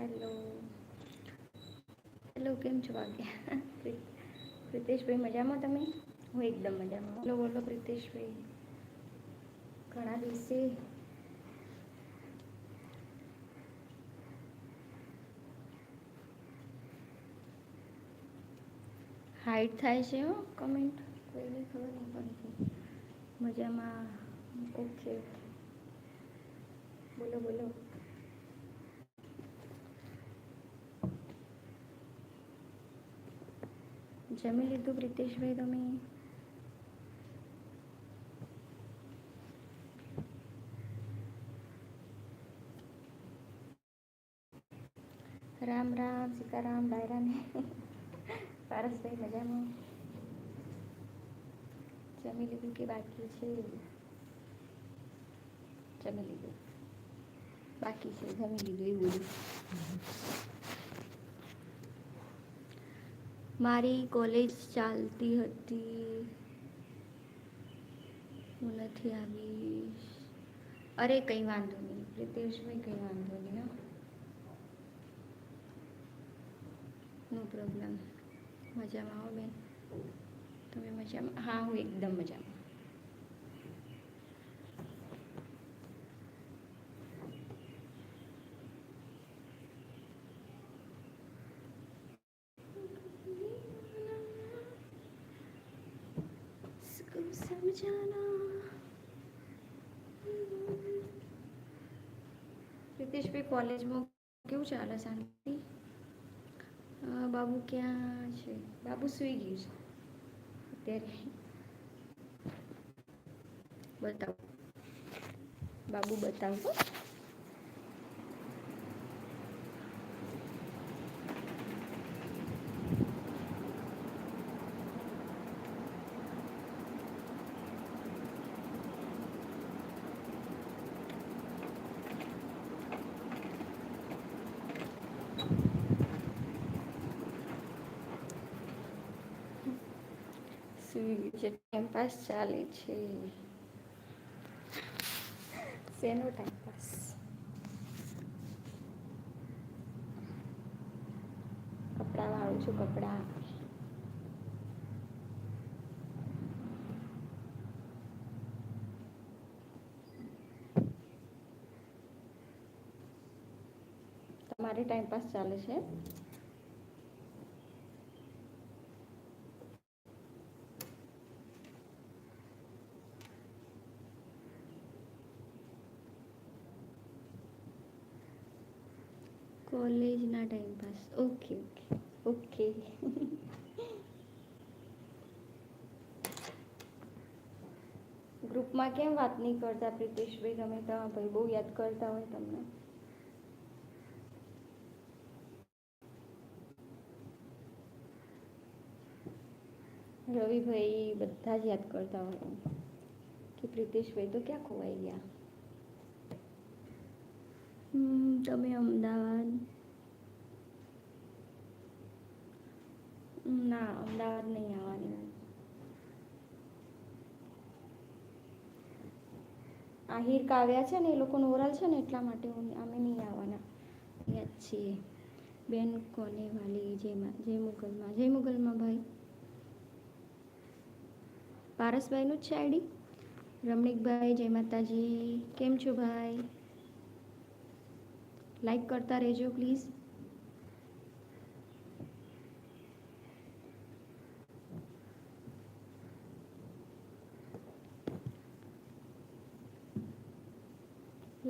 Hello. Hello, કેમ છો વાગ્યા પ્રિતેશભાઈ મજામાં તમે? હું એકદમ મજામાં. બોલો બોલો પ્રિતેશભાઈ. ઘણા દિવસે હાઈટ થાય છે હો કમેન્ટ કોઈને ખબર નહીં પડતી. મજામાં. ઓકે બોલો બોલો. જમી લીધું પ્રિતેશભાઈ તમે? રામ રામ, સીતારામ, ડાયરાને. પારસભાઈ મજામાં? જમી લીધું કે બાકી છે? જમી લીધું. બાકી છે, જમી લીધું એવું બધું. મારી કોલેજ ચાલતી હતી. હું નથી આવી અરે, કંઈ વાંધો નહીં. પ્રિતેશભાઈ, કંઈ વાંધો નહીં નો પ્રોબ્લેમ મજામાં આવો બેન? તમે મજામાં? હા, હું એકદમ મજામાં. રિતેશભાઈ કોલેજમાં કેવું ચાલે શાંતિ બાબુ ક્યાં છે બાબુ સુઈ ગયું છે અત્યારે બતાવો બાબુ બતાવો ટાઈમ પાસ ચાલે છે. શેનો ટાઈમ પાસ કપડાં વાળું છું, કપડાં. તમારે ટાઈમ પાસ ચાલે છે? Time pass okay okay okay ગ્રુપમાં કેમ વાત નહીં કરતા? પ્રિતેશભાઈ તમે તો ભાઈ બહુ યાદ કરતા હોય તમને. રવિભાઈ બધા જ યાદ કરતા હોય કે પ્રિતેશભાઈ તો ક્યાં ખોવાઈ ગયા? હમ, તમે અમદાવાદ ના, અમદાવાદ નહીં આવવાની. આ આહિર કાવ્યા છે ને, એ લોકોનો ઓરલ છે ને, એટલા માટે અમે નહીં આવવાના. યાદ છીએ. બેન કોને વાલી જયમાં જય મુગલમાં જય મુગલમાં ભાઈ. પારસભાઈનું જ છે આઈડી? રમણીકભાઈ, જય માતાજી. કેમ છો ભાઈ? લાઈક કરતા રહેજો પ્લીઝ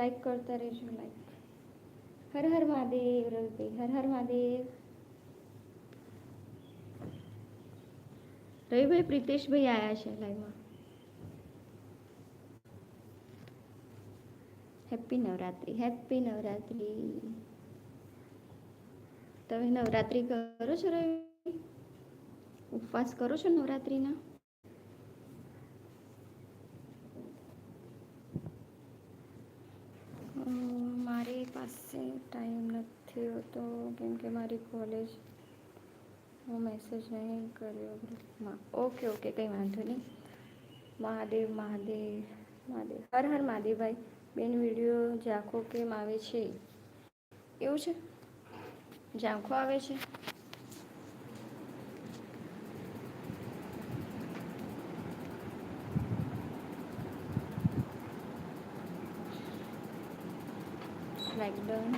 લાઈક કરતા રહેજો લાઈક હર હર મહાદેવ, રવિભાઈ, હર હર મહાદેવ. રવિભાઈ, પ્રિતેશભાઈ આવ્યા છે લાઈવમાં હેપી નવરાત્રી હેપી નવરાત્રી. તમે નવરાત્રી કરો છો રવિ ઉપવાસ કરો છો નવરાત્રીના અ, મારી પાસે ટાઈમ નથી હોતો કેમ કે મારી કોલેજ હું મેસેજ નહીં કર્યો ગ્રુપમાં. ઓકે ઓકે, કંઈ વાંધો નહીં. મહાદેવ મહાદેવ મહાદેવ. હર હર મહાદેવભાઈ. બેન, વીડિયો ઝાંખો કેમ આવે છે? એવું છે? ઝાંખો આવે છે લાઈક ડન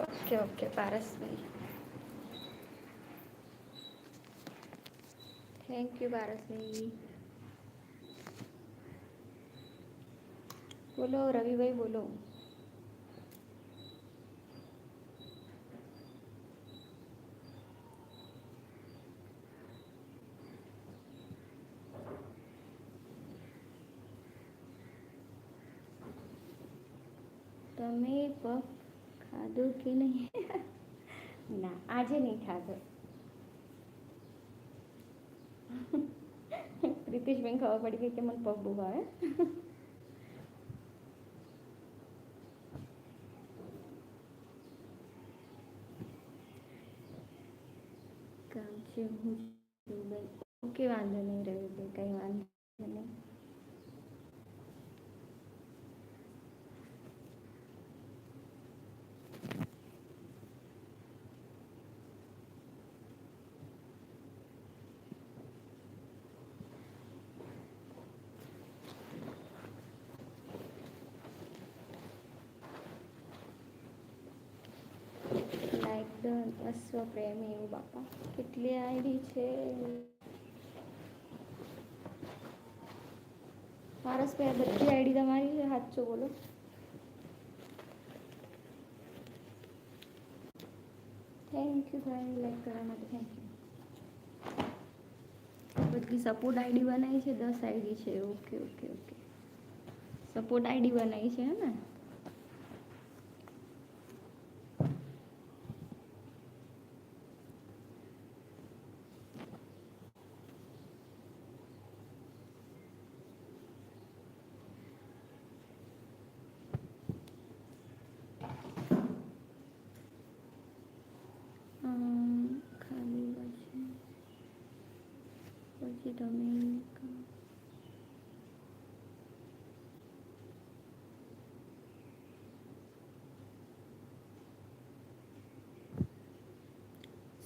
ઓકે ઓકે પારસભાઈ થેન્ક યુ પારસભાઈ બોલો રવિભાઈ બોલો તમે પફ ખાધો કે નહીં ના, આજે નહીં ખાધો પ્રિતેશભાઈ ખબર પડી ગઈ કે મને પગ બહુ ભાવે કામ છે, હું છું બેન ઓકે વાંધો નહીં રવિભાઈ કંઈ વાંધો નહીં ડન અશ્વ પ્રેમી એવું બાપા. કેટલી આઈડી છે. પારસભાઈ બધી આઈડી તમારી છે. સાચો બોલો. થેન્ક યુ ભાઈ લાઈક કરવા માટે થેન્ક યુ બધી સપોર્ટ આઈડી બનાવી છે. દસ આઈડી છે. Okay okay okay support ID બનાવી છે, હે ને અમ, ખાલી પછી પછી તમે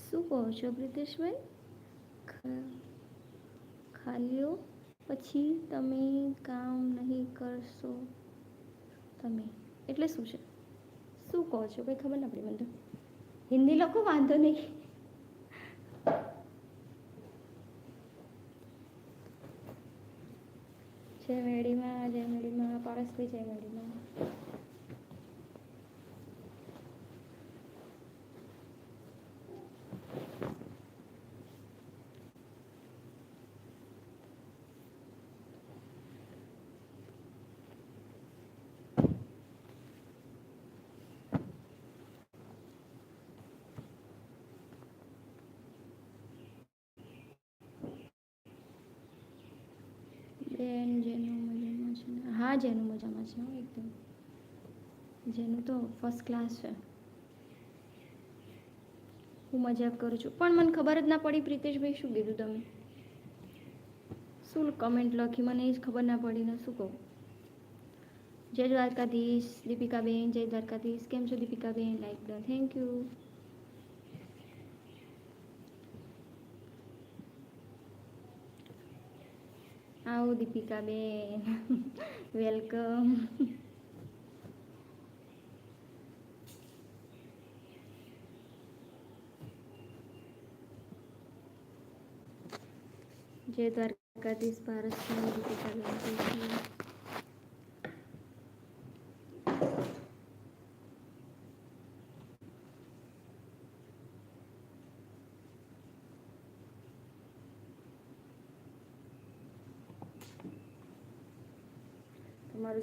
શું કહો છો પ્રિતેશભાઈ ખ- ખાલીઓ પછી તમે કામ નહીં કરશો તમે. એટલે શું છે? શું કહો છો? કંઈ ખબર ના પડી મને હિન્દી લખો, વાંધો નહીં જય મેડીમાં જય મેડીમાં પારસભાઈ જય મેડીમાં બેન જેનું મજામાં છે ને હા જેનું મજામાં છે એકદમ. જેનું તો ફર્સ્ટ ક્લાસ છે. હું મજાક કરું છું. પણ મને ખબર જ ના પડી, પ્રિતેશભાઈ, શું કીધું તમે? શું કમેન્ટ લખી? મને એ જ ખબર ના પડી, ને શું કહું? જય દ્વારકાધીશ, દીપિકાબેન, જય દ્વારકાધીશ. કેમ છો, દીપિકાબેન? લાઈક ડન થેન્ક યુ આવો દીપિકાબેન વેલકમ જય દ્વારકાધીશ ભારત દીપિકાબેન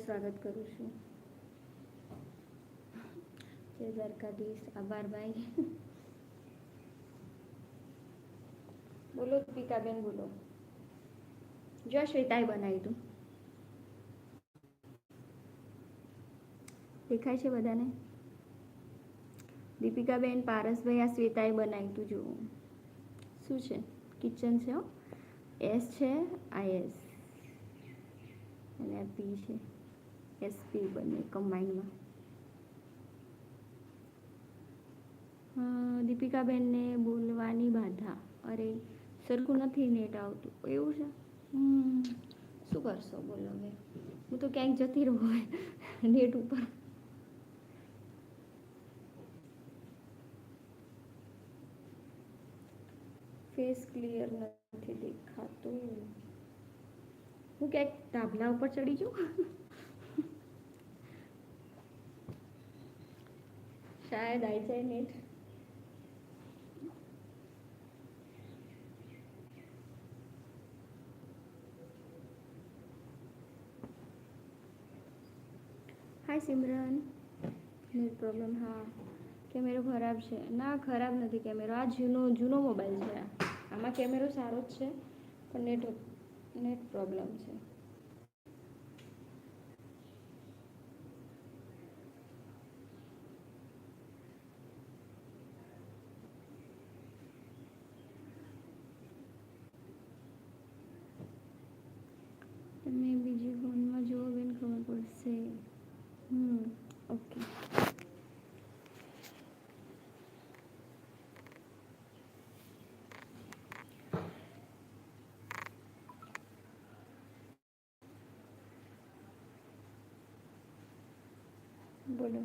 સ્વાગત કરું છું. જય દ્વારકાધીશ. આભાર ભાઈ. બોલો દીપિકાબેન બોલો. જો શ્વેતાએ બનાવી દઉં દેખાય છે બધાને? દીપિકાબેન, પારસભાઈ, આ શ્વેતાએ બનાવી તું, જુઓ. શું છે? કિચન છે એસ છે આ એસ. અને પી છે. એસપી બને કમ્બાઈનમાં દીપિકાબેનને બોલવાની બાધા. અરે સરખું નથી નેટ આવતું. એવું છે? શું કરશો બોલો હવે? હું તો ક્યાંક જતી રહું નેટ ઉપર. ફેસ ક્લિયર નથી દેખાતું. હું ક્યાંક ધાબલા ઉપર ચડી જાઉં શાયદ આવી જાય net hi Simran net problem હા કેમેરો ખરાબ છે ના ખરાબ નથી કેમેરો આ જૂનો જૂનો મોબાઈલ છે આમાં કેમેરો સારો જ છે પણ નેટ નેટ પ્રોબ્લેમ છે તમે બીજી ફોનમાં જુઓ બેન ખબર પડશે હમ ઓકે બોલો.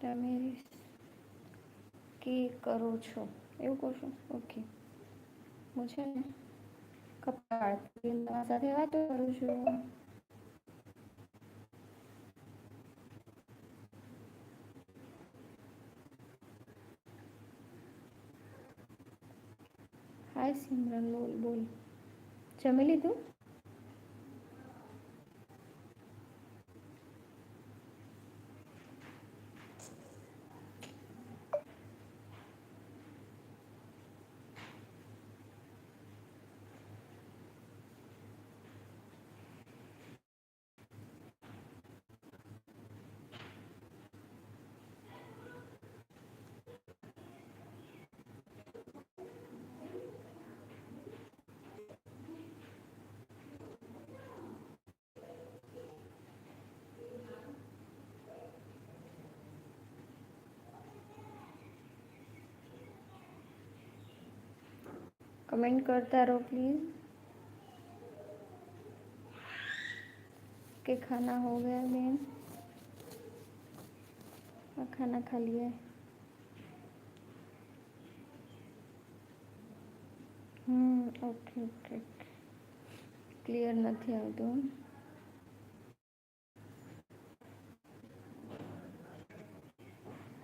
તમે કે કરો છો? એવું કહો છો? ઓકે હું છે ને કપાળ સાથે વાતો કરું છું. હાય સિમરન બોલ બોલ. જમી લીધું? कमेंट करता रहो प्लीज के खाना हो गया बेन हाँ खाना खा लिया है હમ ઓકે ઓકે ક્લિયર નથી આવતું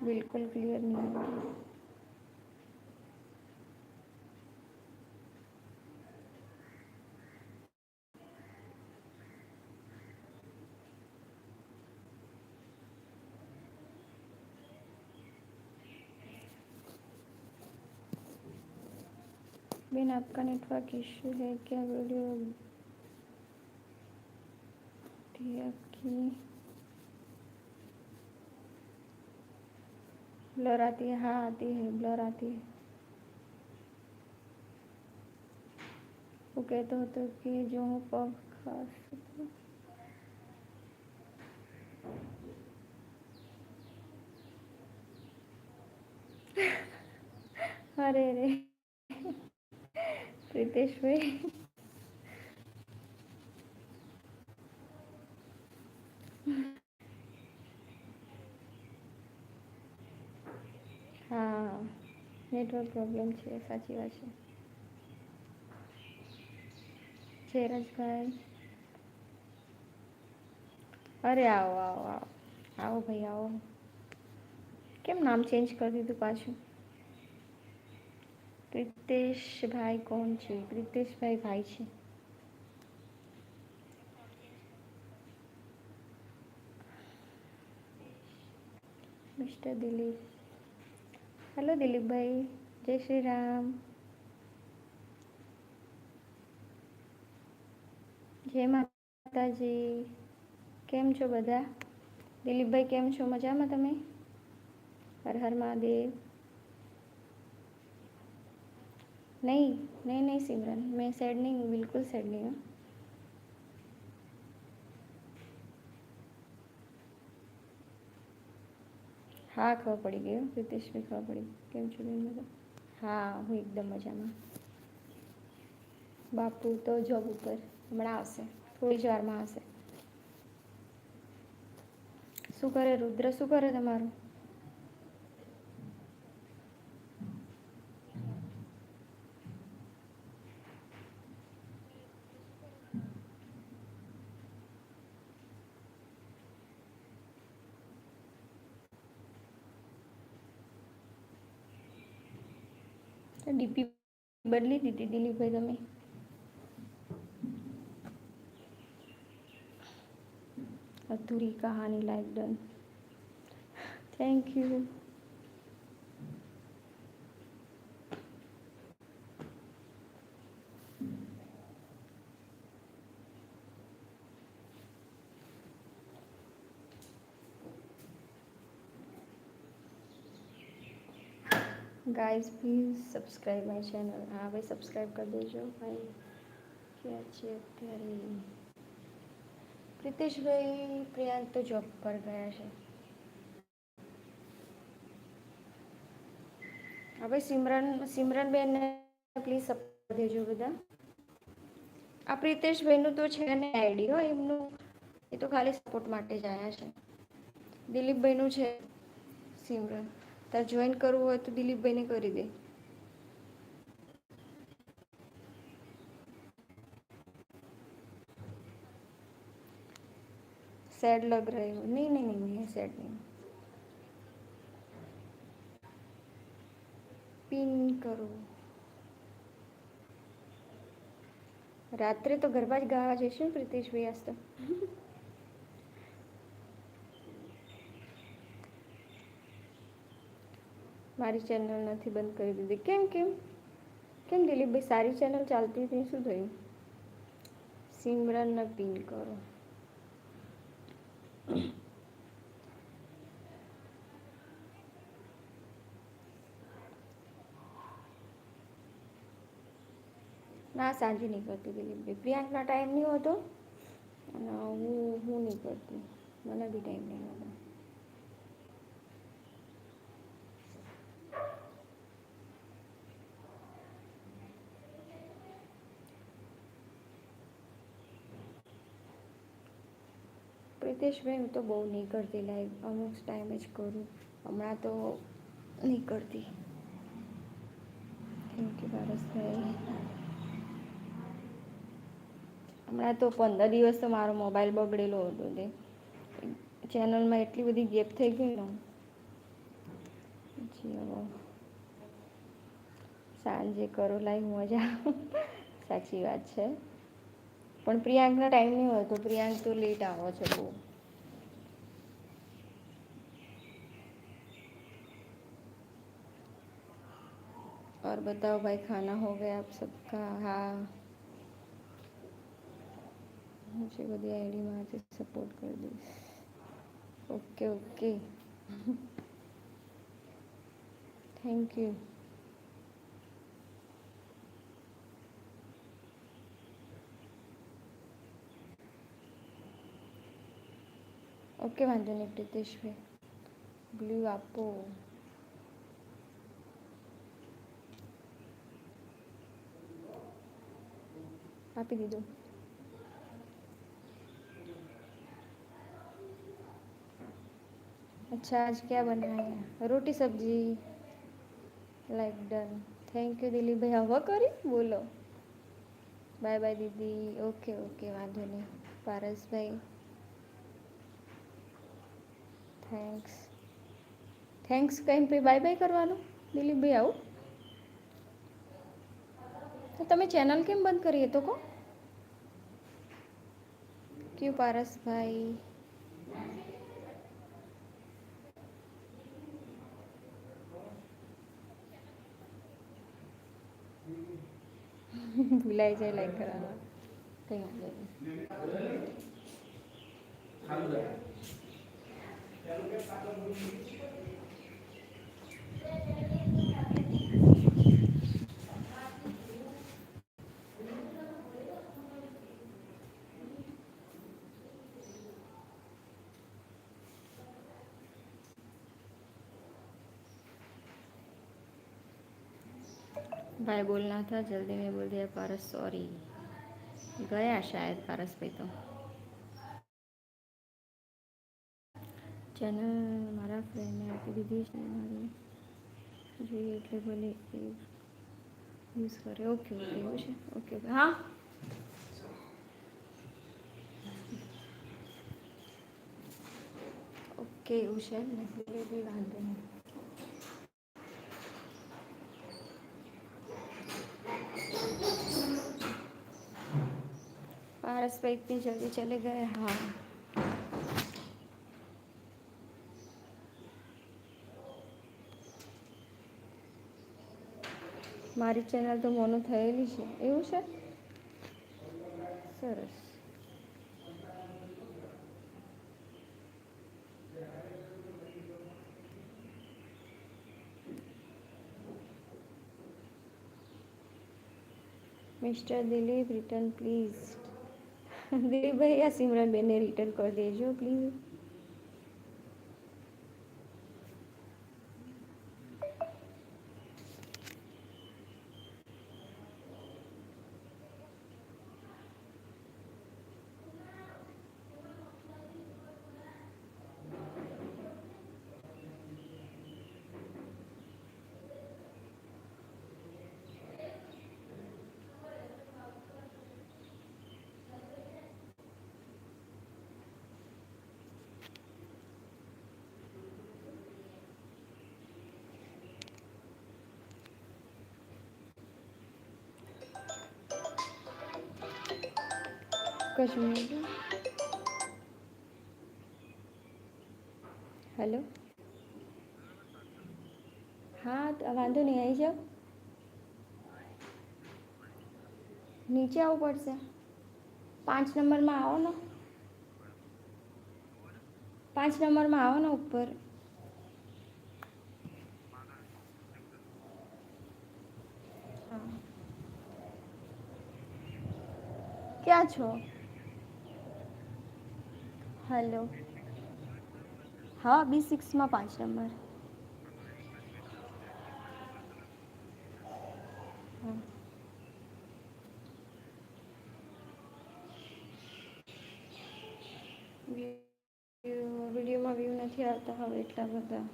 બિલકુલ ક્લિયર નહીં बिन आपका नेटवर्क इश्यू है, क्या वीडियो भी ब्लर आती है हाँ आती है ब्लर आती है। वो कहते हो तो कि जो हूँ पब खास तो अरे रे। પ્રિતેશભાઈ. હા નેટવર્ક પ્રોબ્લેમ છે, સાચી વાત છે. જયરાજભાઈ. અરે આવો આવો આવો. આવો ભાઈ, આવો. કેમ નામ ચેન્જ કરી દીધું પાછું? પ્રિતેશભાઈ કોણ છે? પ્રિતેશભાઈ ભાઈ છે. મિસ્ટર દિલીપ. હેલો દિલીપભાઈ, જય શ્રી રામ. જય માતાજી. કેમ છો બધા? દિલીપભાઈ, કેમ છો? મજામાં તમે? હર હર મહાદેવ. નહીં નહીં નહીં સિમરન मैं सैड नहीं हूँ बिल्कुल सैड नहीं हूँ હા ખબર પડી ગયો પ્રિતેશભાઈ ખબર પડી કેમ છો બેન બધા હા હું એકદમ મજામાં બાપુ તો જોબ ઉપર હમણાં આવશે થોડી જ વારમાં આવશે શું કરે રુદ્ર શું કરે તમારું બદલી દીધી દિલીપભાઈ તમે. અધૂરી કહાની like done thank you guys please subscribe my channel હા ભાઈ સબસ્ક્રાઈબ કરી દેજો. ભાઈ, ક્યાં છે અત્યારે? પ્રિતેશભાઈ પ્રિયાંક તો જોબ પર ગયા છે. હવે સિમરન, સિમરનબેનને પ્લીઝ સપોર્ટ દેજો બધા. આ પ્રિતેશભાઈનું તો છે ને આઈડી હો, એમનું. એ તો ખાલી સપોર્ટ માટે જ આવ્યા છે. દિલીપભાઈનું છે સિમરન. તાર જોઈન કરવું હોય તો દિલીપભાઈને કરી દે. સેડ લગ રહ્યો. નહીં નહીં નહીં નહીં સેડ નહીં. પિન કરું. રાત્રે તો ગરબા જ ગાવા જઈશું પ્રિતેશભાઈ આજ તો? મારી ચેનલ નથી બંધ કરી દીધી. કેમ કેમ? કેમ દિલીપભાઈ સારી ચેનલ ચાલતી હતી? શું થયું? સિમરનને પિન કરો. ના, સાંજે નહીં કરતી દિલીપભાઈ પ્રિયાંકના ટાઈમ નહીં હોતો. અને હું હું નહીં કરતી. મને બી ટાઈમ નહીં હોતો. પ્રિતેશભાઈ હું તો બહુ નહીં કરતી લાઈવ અમુક ટાઈમે જ કરું. હમણાં તો નહીં કરતી. થેન્ક યુ પારસભાઈ હમણાં તો પંદર દિવસ તો મારો મોબાઈલ બગડેલો હતો તે. ચેનલમાં એટલી બધી ગેપ થઈ ગઈ ને. પછી હવે સાંજે કરો લાઈવ મજા. સાચી વાત છે. પણ પ્રિયાંકના ટાઈમ નહીં હોય તો પ્રિયાંક તો લેટ આવો છે બહુ. और बताओ भाई खाना हो गया आप सबका हाँ मुझे बधी आईडी में सपोर्ट कर दीस okay okay thank you okay વાંધો નહીં પ્રિતેશભાઈ બ્લુ આપો આપી દીધું अच्छा आज क्या बनाया रोटी सब्जी like done thank you Dilip bhai હવે કરી બોલો બાય બાય દીદી ઓકે ઓકે વાંધો નહીં પારસભાઈ થેન્ક્સ થેન્ક્સ કંઈ પછી બાય બાય કરવાનું દિલીપભાઈ આવું તો તમે ચેનલ કેમ બંધ કરી તો કહો. ક્યુ પારસભાઈ? ભૂલાઈ જાય લાઈક કરવાનું. કઈ વાંધો નહીં. भाई बोलना था जल्दी में बोल दिया पारस सॉरी गया शायद पारस भाई तो ચેનલ મારા ફ્રેન્ડને આપી દીધી છે મારી જોઈએ એટલે ભલે એ યુઝ કરે ઓકે ઓકે એવું છે ઓકે ઓકે હા ઓકે એવું છે ને એટલે બી વાંધો નહીં पारस भाई इतनी जल्दी चले गए हाँ મારી ચેનલ તો મોનું થયેલી છે એવું છે સરસ mister Dilip return please Dilipbhai આ સિમરન બેનને રિટર્ન કરી દેજો પ્લીઝ કશું હેલો. હા વાંધો નહીં આવી જાઓ. નીચે આવવું પડશે. પાંચ નંબરમાં આવો ને. પાંચ નંબરમાં આવો ને ઉપર. ક્યાં છો? હેલો હા બી સિક્સમાં પાંચ નંબર વિડીયોમાં વ્યૂ નથી આવતા હવે એટલા બધા.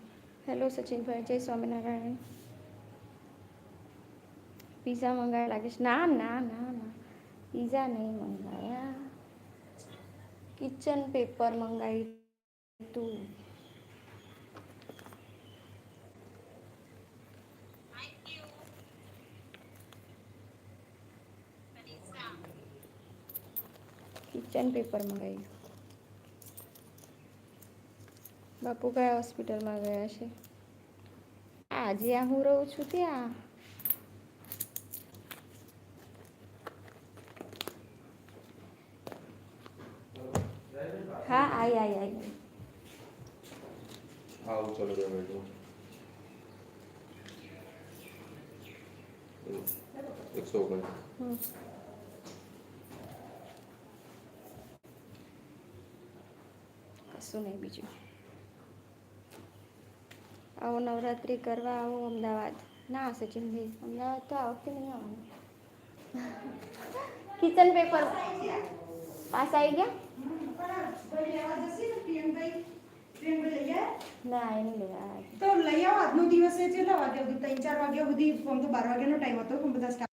હેલો સચિનભાઈ, જય સ્વામિનારાયણ. પીઝા મંગાવ્યા લાગે છે ના ના ના ના. પીઝા નહીં મંગાવ્યા. કિચન પેપર મંગાવી તું કિચન પેપર મંગાવ્યું બાપુ કયા હોસ્પિટલમાં ગયા છે આ જ્યાં હું રહું છું ત્યાં આઈ આઈ આઈ. આવું ચાલો બે મિનિટ એકસો ઓગણ હમ. કશું નહીં બીજું. આવો નવરાત્રિ કરવા આવો અમદાવાદ. ના સચિનભાઈ અમદાવાદ તો આ વખતે નહીં આવવાનું. કિચન પેપર પાસ આવી ગયા? ના એ નહીં લેવા તો લઈ આવો આજનો દિવસ છે કેટલા વાગ્યા સુધી? ત્રણ ચાર વાગ્યા સુધી આમ તો બાર વાગ્યાનો ટાઈમ હતો પણ બધા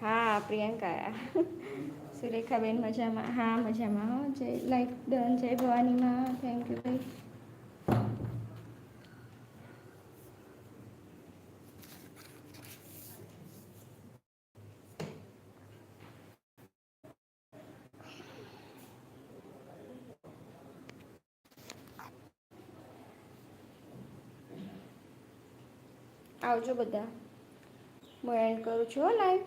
હા, પ્રિયંકા. સુરેખાબેન મજામાં. હા, મજામાં હો. જય લાઈક ડન જય ભવાનીમાં. થેન્ક યુ ભાઈ. આવજો બધા. હું એન્ડ કરું છું લાઈવ